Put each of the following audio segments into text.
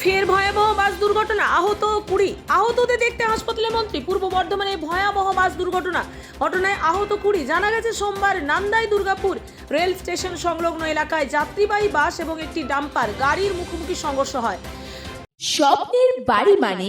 ফের ভয়াবহ বাস দুর্ঘটনা, আহত কুড়ি। আহতদের দেখতে হাসপাতালে মন্ত্রী, পূর্ব বর্ধমানে ভয়াবহ বাস দুর্ঘটনা। ঘটনায় আহত কুড়ি। জানা গেছে সোমবার নান্দাই দুর্গাপুর রেল স্টেশন সংলগ্ন এলাকায় যাত্রীবাহী বাস এবং একটি ডাম্পার গাড়ির মুখোমুখি সংঘর্ষ হয়। স্বপ্নের বাড়ি মানে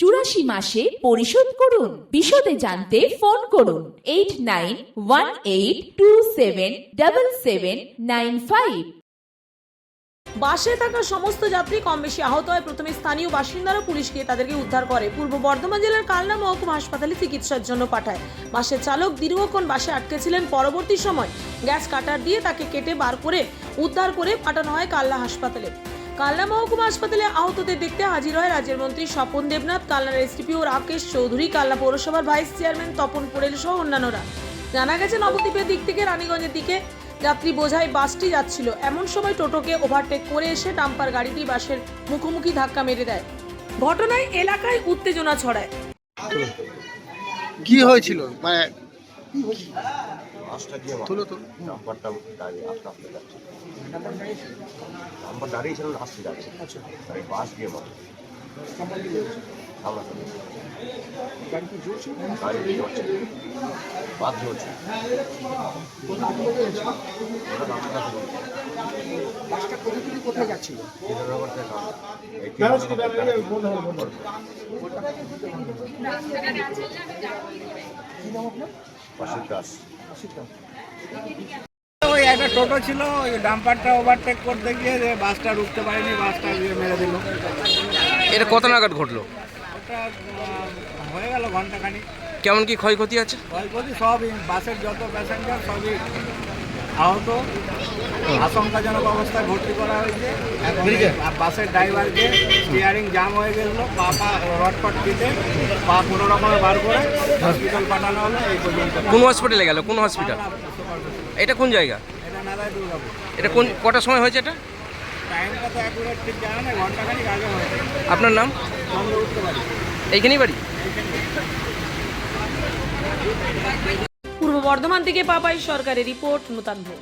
চুরাশি মাসে পরিশোধ করুন। বিশদে জানতে ফোন করুন eight nine one eight two seven double seven nine five. বাসে থাকা সমস্ত যাত্রী কম বেশি আহত হয়। প্রথমে স্থানীয় বাসিন্দারা পুলিশ গিয়ে তাদেরকে উদ্ধার করে। পূর্ব বর্ধমান জেলার কালনা মহকুমা হাসপাতালে চিকিৎসার জন্য পাঠায়। বাসের চালক দীর্ঘক্ষণ বাসে আটকে ছিলেন। পরবর্তী সময় গ্যাস কাটার দিয়ে তাকে কেটে বার করে উদ্ধার করে পাঠানো হয় কালনা হাসপাতালে। কালনা মহকুমা হাসপাতালে আহতদের দেখতে হাজির হয় রাজ্যের মন্ত্রী স্বপন দেবনাথ, কালনার এসডিপিও রাকেশ চৌধুরী, কালনা পৌরসভার ভাইস চেয়ারম্যান তপন পোড়েল সহ অন্যান্যরা। জানা গেছে, নবদ্বীপের দিক থেকে রানীগঞ্জের দিকে যাত্রী বোঝাই বাসটি যাচ্ছিল। এমন সময় টোটোকে ওভারটেক করে এসে ডাম্পার গাড়িটি বাসের মুখোমুখি ধাক্কা মেরে দেয়। ঘটনায় এলাকায় উত্তেজনা ছড়ায়। কি হয়েছিল? মানে বাসটা দিয়ে তুলো তুলো। নাম্বারটা দাঁড়িয়ে আস্তে আস্তে যাচ্ছে। নাম্বার দাঁড়িয়ে ছিল আসতে যাচ্ছে। তাই বাস দিয়ে মারে সামনাসামনি গাড়ি জ্বলছে বাস জ্বলছে। বাসটা কোথা থেকে কোথায় যাচ্ছিল? নাম- দাস ওই একটা টোটো ছিল ওই ডাম্পারটা ওভারটেক করতে গিয়ে যে বাসটা রুখতে পারেনি বাসটা গিয়ে মেরে দিল। এটা কত নাগাদ ঘটলো? ওটা আহ, হয়ে গেল ঘন্টাখানি কেমন কি ক্ষয়ক্ষতি আছে? ক্ষয়ক্ষতি সবই বাসের যত প্যাসেঞ্জার সবই আহত। আশঙ্কাজনক অবস্থায় ভর্তি করা হয়েছে। বাসের ড্রাইভারকে স্টিয়ারিং জাম হয়ে গেছিল। পা পা রটফট দিতে পা কোনো রকমে বার করে হসপিটাল পাঠানো হলো এই পর্যন্ত। কোন হসপিটালে গেল? কোন হসপিটাল এটা কোন জায়গা? এটা নাদায় দুর্গাপুর। এটা কোন কটার সময় হয়েছে এটা? টাইমটা তো অ্যাকুরেট ঠিক জানা ঘন্টাখানিক আগে হয়েছে। আপনার নাম? বন্ধ উঠতে পারি। এইখানেই বাড়ি? বর্ধমান থেকে পাপাই সরকারের রিপোর্ট নূতন ভোগ